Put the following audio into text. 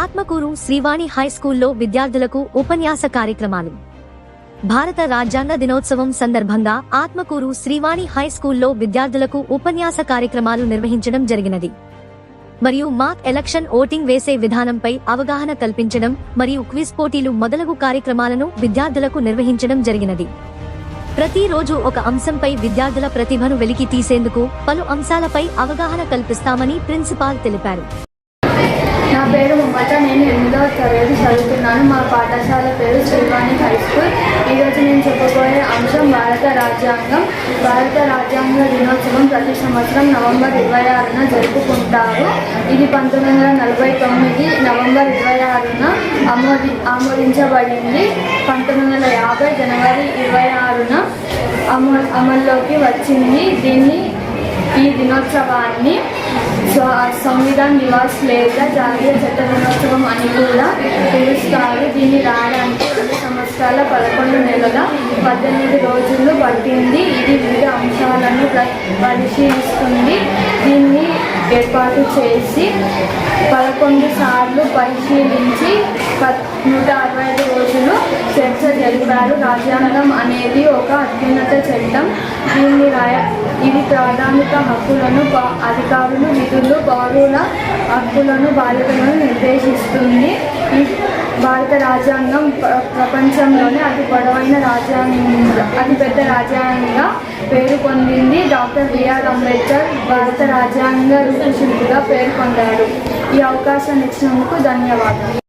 Atmakur Srivani high స్కూల్లో విద్యార్థులకు ఉపన్యాస కార్యక్రమాలు. భారత రాజ్యాంగ దినోత్సవం సందర్భంగా ఆత్మకూరు శ్రీవాణి హై స్కూల్లో విద్యార్థులకు ఉపన్యాస కార్యక్రమాలు నిర్వహించడం జరిగినది. మరియు మాక్ ఎలక్షన్ ఓటింగ్ వేసే విధానంపై అవగాహన కల్పించడం మరియు క్విజ్ పోటీలు మొదలగు కార్యక్రమాలను విద్యార్థులకు నిర్వహించడం జరిగినది. ప్రతిరోజు ఒక అంశంపై విద్యార్థుల ప్రతిభను వెలికి తీసేందుకు పలు అంశాలపై అవగాహన కల్పిస్తామని ప్రిన్సిపాల్ తెలిపారు. నా పేరు ముమ్మట నేను ఎనిమిదవ తరగతి చదువుతున్నాను. మా పాఠశాల పేరు శ్రీవాణి హై స్కూల్. ఈరోజు నేను చెప్పబోయే అంశం భారత రాజ్యాంగం. భారత రాజ్యాంగ దినోత్సవం ప్రతి సంవత్సరం నవంబర్ ఇరవై ఆరున జరుపుకుంటారు. ఇది పంతొమ్మిది వందల నలభై తొమ్మిది నవంబర్ ఇరవై ఆరున ఆమోది ఆమోదించబడింది. పంతొమ్మిది వందల యాభై జనవరి ఇరవై ఆరున అమ అమల్లోకి వచ్చింది. దీన్ని ఈ దినోత్సవాన్ని సంవిధాన్ దివాస్ లేదా జాతీయ చట్ట దినోత్సవం అని కూడా పిలుస్తారు. దీన్ని రావడానికి రెండు సంవత్సరాల పదకొండు నెలల పద్దెనిమిది రోజులు పట్టింది. ఇది వివిధ అంశాలను పరిశీలిస్తుంది. దీన్ని ఏర్పాటు చేసి పదకొండు సార్లు పరిశీలించి నూట అరవై ఐదు చర్చ జరిపారు రాజ్యాంగం అనేది ఒక అత్యున్నత చట్టం. దీన్ని రాయ ఇది ప్రాథమిక హక్కులను అధికారులు విధులు పౌరుల హక్కులను బాధ్యతలను నిర్దేశిస్తుంది. భారత రాజ్యాంగం ప్ర- ప్రపంచంలోనే అతి పొడవైన రాజ్యాంగ అతిపెద్ద రాజ్యాంగంగా పేరు పొందింది. డాక్టర్ బిఆర్ అంబేద్కర్ భారత రాజ్యాంగ రూపశిల్పిగా పేర్కొంటారు ఈ అవకాశాన్ని ఇచ్చినందుకు ధన్యవాదాలు.